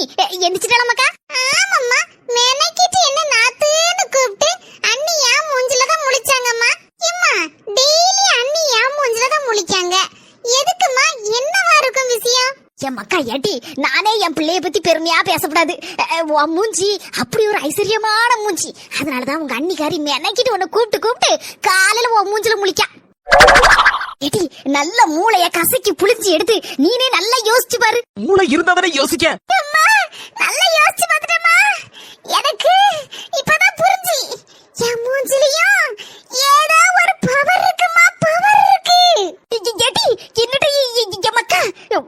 அண்ணி எந்திரிச்சிட்டாளமாக்கா ஆமாம்மா. மெனக்கிட்டு என்ன நாத்துன்னு கூப்பிட்டு அண்ணி ஏன் மூஞ்சில தான் முழிச்சாங்கம்மா. இம்மா டெய்லி அண்ணி ஏன் மூஞ்சில தான் முழிக்காங்க. எதுக்குமா என்னவா இருக்கும் விஷயம்? என் மக்கா ஏட்டி நானே என் பிள்ளைய பத்தி பெருமையா பேசக்கூடாது. உன் மூஞ்சி. அப்படி ஒரு ஐஸ்வர்யமான மூஞ்சி. அதனாலதான் உங்க அண்ணிக்காரி மெனக்கிட்டு உன்னை கூப்பிட்டு கூப்பிட்டு காலையில உன் மூஞ்சில முழிக்கா. எடி நல்ல மூளைய கசக்கி புளிஞ்சு எடுத்து நீனே நல்லா யோசிச்சு பாரு. மூளை இருந்தாதானே யோசிக்க?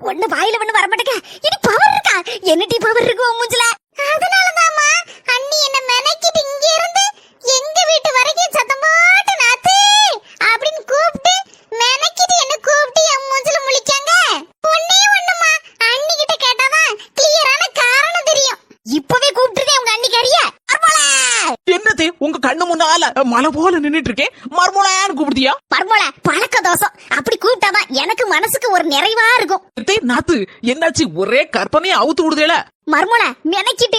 ஒண்ணு வாயில ஒண்ணு வர மாட்டேங்க. இனி பவர் இருக்கா? என்னடி பவர் இருக்கு உன் மூஞ்சில? அதனாலதாம்மா அண்ணி என்ன மெனக்கிட்டு இங்க இருந்து எங்க வீட்டு வரைக்கும் சத்தம் போட்டு நாத்து அப்படின்னு கூப்பிட்டு மெனக்கிட்டு என்ன கூப்பிட்டு என் மூஞ்சில முழிக்காங்க. ஒண்ணே ஒண்ணுமா? அண்ணி கிட்ட கேட்டாதான் கிளியரான காரணம் தெரியும். இப்பவே கூப்பிட்டுதே உங்க அண்ணி கறிய என்னது உங்க கண்ணு முன்னால மலை போல நின்னுட்டு இருக்கேன் மர்மோலான்னு கூப்பிடுதியா? மர்மோல பழக்க தோசம் அப்படி கூப்பிட்டாதான் எனக்கு மனசுக்கு ஒரு நிறைவா இருக்கும். நாத்து என்னாச்சு? ஒரே கற்பனையை அவுத்து விடுதேல. மர்மோல மெனக்கிட்டு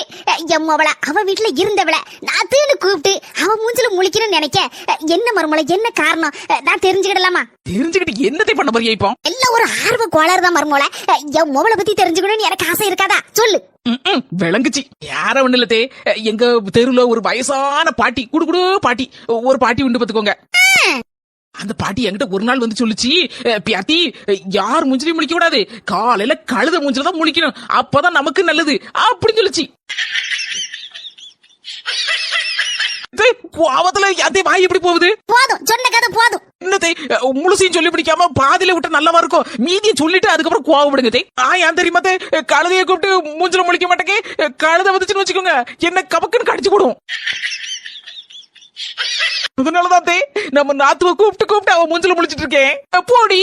எம்மவள அவ வீட்டுல இருந்தவள நாத்துன்னு கூப்பிட்டு அவ மூஞ்சில முழிக்கணும்னு நினைக்க என்ன மர்மோல என்ன காரணம்? நான் தெரிஞ்சுக்கிடலாமா? தெரிஞ்சுக்கிட்டு என்னத்தை பண்ண போறியா இப்போ? எல்லாம் ஒரு ஆர்வ கோளாறு தான் மர்மோல என் மொபைல பத்தி தெரிஞ்சுக்கணும்னு எனக்கு ஆசை இருக்காதா? சொல்லு. விளங்குச்சு. யார ஒண்ணு இல்ல தே எங்க தெருவுல ஒரு வயசான பாட்டி குடு குடு பாட்டி. ஒரு பாட்டி உண்டு பாத்துக்கோங்க. அந்த பாட்டி என்கிட்ட ஒரு நாள் வந்து சொல்லுச்சு பியாத்தி யார் மூஞ்சிலையும் முழிக்க கூடாது. காலையில கழுத மூஞ்சில தான் முழிக்கணும். அப்பதான் நமக்கு நல்லது. அப்படின்னு சொல்லுச்சு. டேய், பாவத்துல யாத்தே வாய் எப்படி போகுது? போதும். சொன்ன கதை போதும். என்னத்தை முழுசையும் சொல்லி பிடிக்காம பாதியில விட்டு நல்லவா இருக்கும் மீதியை சொல்லிட்டு அதுக்கப்புறம் கோவப்படுங்க தே ஆ ஏன் தெரியுமா தே? கழுதையை கூப்பிட்டு மூஞ்சில முழிக்க மாட்டேங்க கழுதை வந்துச்சுன்னு வச்சுக்கோங்க. என்ன கபக்குன்னு கடிச்சு போடும். அதனாலதான் தே நம்ம நாத்துவ கூப்பிட்டு கூப்பிட்டு அவன் மூஞ்சில முழிச்சிட்டு இருக்கேன். போடி.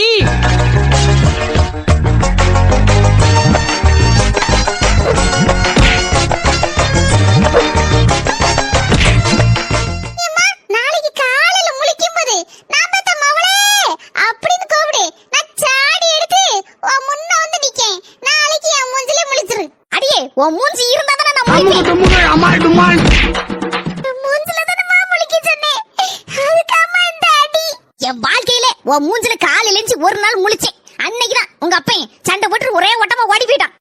உன் மூஞ்சி இருந்தா தானே நான் முழிப்பேன் மூஞ்சில தானே முழிக்க சொன்னேன். அதுக்காம இந்த அடி. என் வாழ்க்கையில உன் மூஞ்சில காலையில இருந்து ஒரு நாள் முழிச்சேன். அன்னைக்குதான் உங்க அப்பையன் சண்டை போட்டு ஒரே ஓட்டமா ஓடி போயிட்டான்.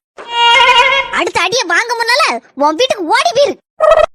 அடுத்த அடிய வாங்க முன்னால உன் வீட்டுக்கு ஓடி போயிரு.